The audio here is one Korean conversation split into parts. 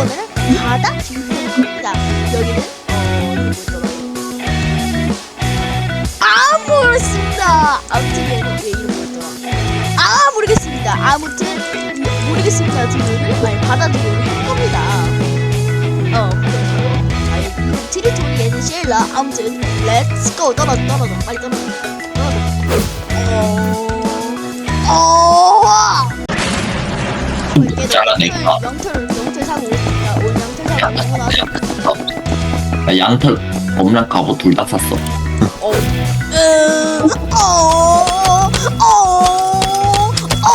오늘은 바다 뷰입니다. 여기는 어 아 모르겠습니다. 아무튼 얘는 왜 이름 뭐였더라? 아 모르겠습니다. 아무튼 모르겠습니다. 듀오를 아니 바다 할 겁니다. 어 트리토리 얘는 쉘라 아무튼 렛츠고 떨어져 떨어져 빨리 떨어져. 어. 어. 잘하네. 야, 나서 나 양털 범랑 갑옷 둘 다 샀어. 어. 으, 어. 어. 어. 어.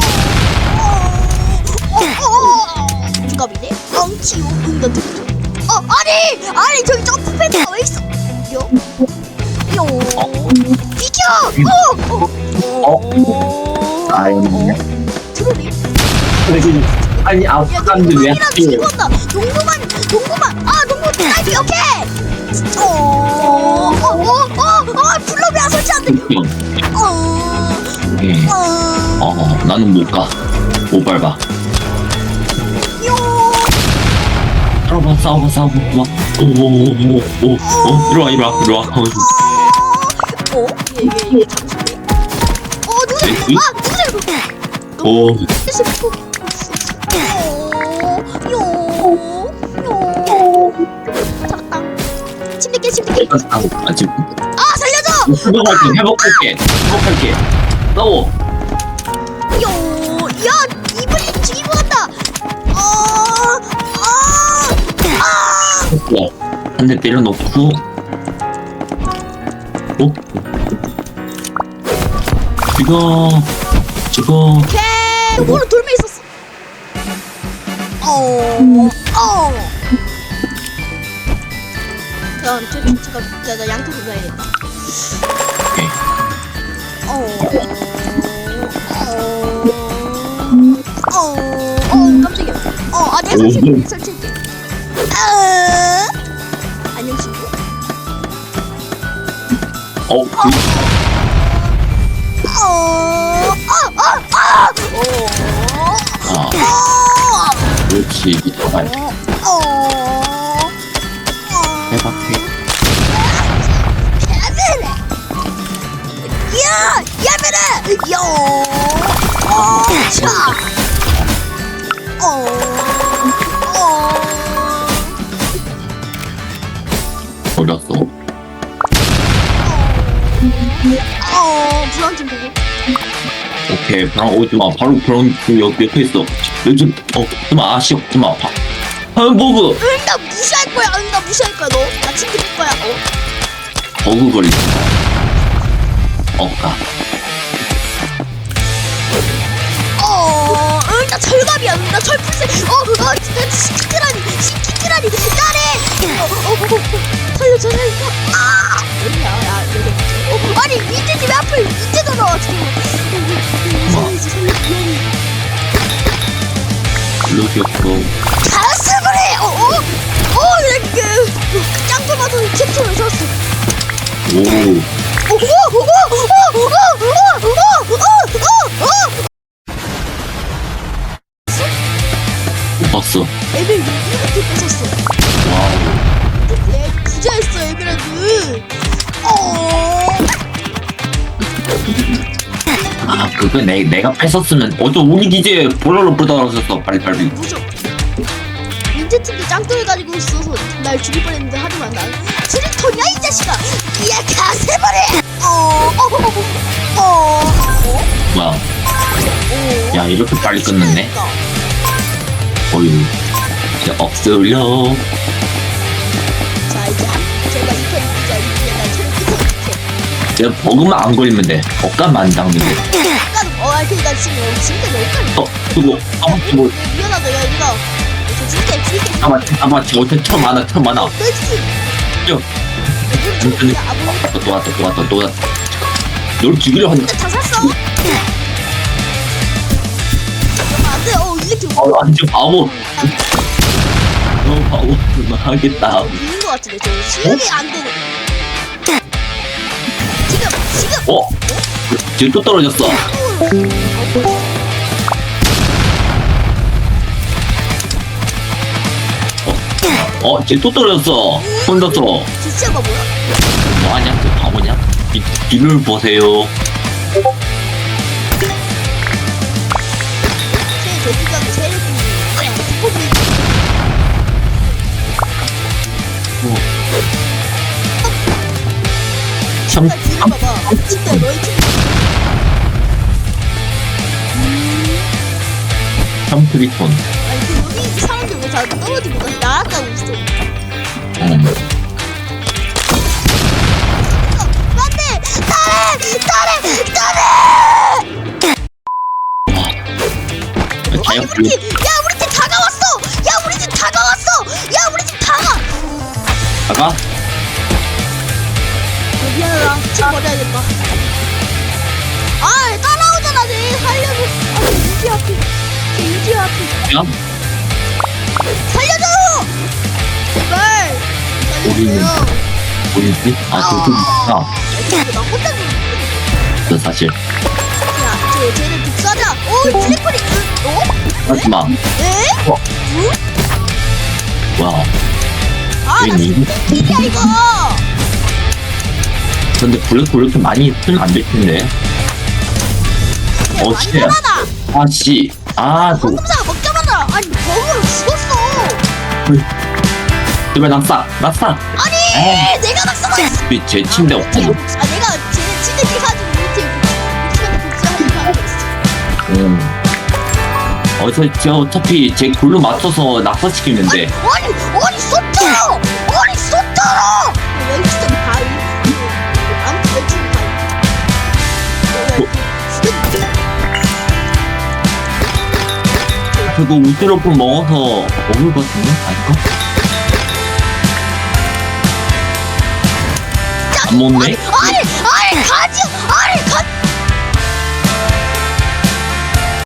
어. 두갑이네. 엉치요. 응다 두두. 어 아니 아니 저기 점프 패드가 왜 있어? 요. 요. 비켜. 어. 어. 어. 아이네. 트롤이. 아니 야, 아프간데 왜 동구만이랑 하필? 동구만, 동구만. 아, 동구 딸기 오케이. 어, 어, 어, 어, 어, 설치 안 돼. 어, 예. 어, 어 나는 못 가. 못 밟아. 요. 싸워봐 싸워봐 싸워봐. 오 오 오 오오 어, 이리 와 이리 와 이리 와. 어, 어, 얘, 얘, 얘 잠시만. 어, 누구세요? 네, 아, 누구세요? 오 아, 아직 아, 살려줘. 회복할게 회복할게 회복할게. 싸워. 요, 야, 이블린 죽이고 갔다. 어, 아, 아. 한대 때려놓고. 어? 죽어 죽어. 오케이 오늘 돌멩이 어, 어. 야, 저, 저, 잠깐. 어, 어, 어, 어, 깜짝이야. 어, 아, 내가 설치할게, 설치할게. 아, 안녕, 친구. 어 그, 어, 아, 아, 아, 어, 아 역시 미터만 대박해. 야! 어렸어. 어! 불안 좀 되게. 오케이 브라운 오지 마. 바로 브라운 지금 옆 옆에 있어. 요즘 어좀 아쉬워 좀 아파. hamburg 응나 무시할 거야 응 나 무시할 거야 너 나 친구 될 거야 어 버그 걸린다. 어까 어, 응, 나 철갑이야, 응, 나 철풀새. 어, 어, 시키트라니, 시키트라니, 나래. 어, 어, 어, 어, 살려줘, 살려. 아, 어디야, 야, 여기. 어, 아니, 밑에 집에 앞을 밑에다 넣어, 지금. 루시프 잘했어 그래 어? 어? 렉그 짱도 봐도 캡처를 쳤어 오 박수. 애들 이렇게 빠졌어 와우. 그거 내 내가 뺏었으면 어저 우리 기지에 볼러로 불더러졌어 빨리 빨리. 무적 민재팀도 짱돌 가지고 있어서 날 죽일 뻔했는데 하지만 난 트리톤이야 이 자식아 얘 가세버려 어어 어 어 뭐야? 어, 야 이렇게 빨리 끝났네. 어유. 이제 없으려. 자 이제 한 제가 이편 이제 이제 날 처음 끝에 내가 버그만 안 걸리면 돼. 억간만 안 당기면 어 아니 나 지금 여기 진짜 빨리 어 그거 아 그거 미안하다 야저 진짜 진짜 아마 아마 저한테 쳐 많아 쳐 많아. 나이스 야. 야 아무 또 왔다 또 왔다 또 왔다. 널 죽이려 한. 다 샀어. 그러면 안 돼. 어, 이렇게 아 완전 바보. 너 바보 하겠다. 있는 것 같은데 저 시력이 안 되네. 지금 지금 어? 지금 또 떨어졌어. 어, 쟤 또 떨어졌어. 혼자서. 기치아가 뭐야? 뭐하냐? 저 바보냐? 이 뒤를 보세요. 제 세력이 그냥 스포츠 참, 나 뒤를 봐봐 진짜 너희 친구 참 크리톤. 아니 그 여기 사람들 왜다 떨어지고 나 날아가고 있어 음. 안돼 딸애 딸애 딸애 아니 자연 우리 팀, 야 우리 팀 다가왔어! 야 우리 팀 다가왔어! 야 우리 팀 다가 다가? 어, 미안하다. 침 버려야겠다. 아 따라오잖아 내 살려줘. 아 유지 앞이 제 유지 앞이 야? 살려줘 제발 살려주세요 어디지? 아, 저쪽이구나. 야, 나 혼자 죽는 저 사실. 야, 쟤, 쟤를 복수하자. 오, 트리플이, 으, 어? 하지마. 에? 어. 와. 아, 나 괜히. 스피드야, 이거. 근데 블랙 홀 이렇게 많이 쓰면 안 될 텐데. 야, 어, 많이. 살아나. 아, 씨. 아, 저, 황금사가 먹자마자, 아니, 버그로 죽었어. 제발 낙사. 낙사. 아니, 에이. 내가 있어. 왜제 침대 아, 없잖아. 아, 내가 쟤네 치드기 가지고 우리 팀 복수한테 복수하는 사람이 있어. 음. 제가 어차피 제 골로 맞춰서 낙사시키는데. 아니, 아니! 아니, 쏟더 그거 우드로프 먹어서 먹을 것 같은데? 아닐까? 안 먹네? 아니, 아니, 가지! 아,